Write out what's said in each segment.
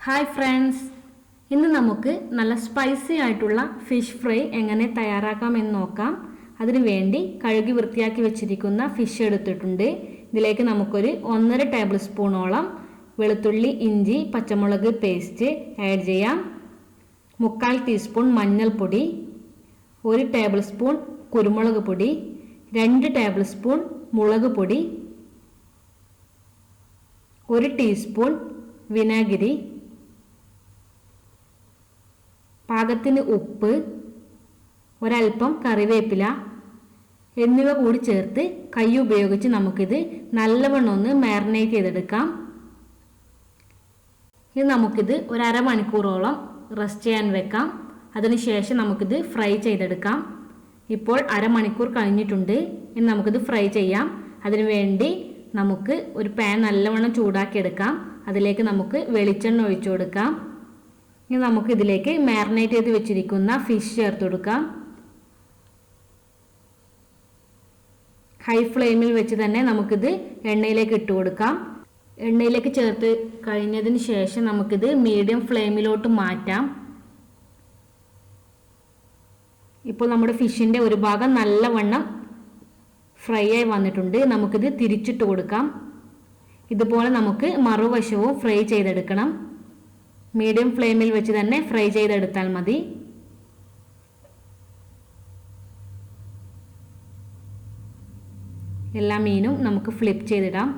Hi friends ഇന്ന് നമുക്ക് നല്ല സ്പൈസി ആയിട്ടുള്ള ഫിഷ് ഫ്രൈ എങ്ങനെ തയ്യാറാക്കാം എന്ന് നോക്കാം. അതിനു വേണ്ടി കഴുകി വൃത്തിയാക്കി വെച്ചിരിക്കുന്ന ഫിഷ് എടുത്തിട്ടുണ്ട്. ഇതിലേക്ക് നമുക്കൊരു ഒന്നര ടേബിൾ സ്പൂണോളം വെളുത്തുള്ളി ഇഞ്ചി പച്ചമുളക് പേസ്റ്റ് ആഡ് ചെയ്യാം. മുക്കാൽ ടീസ്പൂൺ മഞ്ഞൾപ്പൊടി ഒരു ടേബിൾ സ്പൂൺ കുരുമുളക് പൊടി രണ്ട് ടേബിൾ സ്പൂൺ മുളക് പൊടി ഒരു ടീസ്പൂൺ വിനാഗിരി പാകത്തിന് ഉപ്പ് ഒരൽപ്പം കറിവേപ്പില എന്നിവ കൂടി ചേർത്ത് കൈ ഉപയോഗിച്ച് നമുക്കിത് നല്ലവണ്ണം ഒന്ന് മാരിനേറ്റ് ചെയ്തെടുക്കാം. ഇനി നമുക്കിത് ഒരു അരമണിക്കൂറോളം റെസ്റ്റ് ചെയ്യാൻ വെക്കാം. അതിനുശേഷം നമുക്കിത് ഫ്രൈ ചെയ്തെടുക്കാം. ഇപ്പോൾ അരമണിക്കൂർ കഴിഞ്ഞിട്ടുണ്ട്. ഇനി നമുക്കിത് ഫ്രൈ ചെയ്യാം. അതിനു വേണ്ടി നമുക്ക് ഒരു പാൻ നല്ലവണ്ണം ചൂടാക്കിയെടുക്കാം. അതിലേക്ക് നമുക്ക് വെളിച്ചെണ്ണ ഒഴിച്ചു കൊടുക്കാം. ഇനി നമുക്ക് ഇതിലേക്ക് മാരിനേറ്റ് ചെയ്ത് വെച്ചിരിക്കുന്ന ഫിഷ് ചേർത്ത് കൊടുക്കാം. ഹൈ ഫ്ലെയിമിൽ വെച്ച് തന്നെ നമുക്കിത് എണ്ണയിലേക്ക് ഇട്ട് കൊടുക്കാം. എണ്ണയിലേക്ക് ചേർത്ത് കഴിഞ്ഞതിന് ശേഷം നമുക്കിത് മീഡിയം ഫ്ലെയിമിലോട്ട് മാറ്റാം. ഇപ്പോൾ നമ്മുടെ ഫിഷിന്റെ ഒരു ഭാഗം നല്ലവണ്ണം ഫ്രൈ ആയി വന്നിട്ടുണ്ട്. നമുക്കിത് തിരിച്ചിട്ട് കൊടുക്കാം. ഇതുപോലെ നമുക്ക് മറുവശവും ഫ്രൈ ചെയ്തെടുക്കണം. മീഡിയം ഫ്ലെയിമിൽ വെച്ച് തന്നെ ഫ്രൈ ചെയ്തെടുത്താൽ മതി. എല്ലാ മീനും നമുക്ക് ഫ്ലിപ്പ് ചെയ്തിടാം.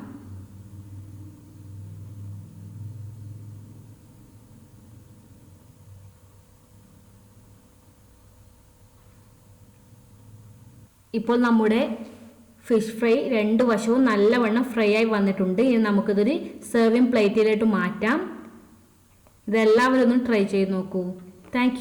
ഇപ്പോൾ നമ്മുടെ ഫിഷ് ഫ്രൈ രണ്ട് വശവും നല്ലവണ്ണം ഫ്രൈ ആയി വന്നിട്ടുണ്ട്. ഇനി നമുക്കിതൊരു സെർവിങ് പ്ലേറ്റിലോട്ട് മാറ്റാം. ഇതെല്ലാവരും ഒന്ന് ട്രൈ ചെയ്ത് നോക്കൂ. താങ്ക്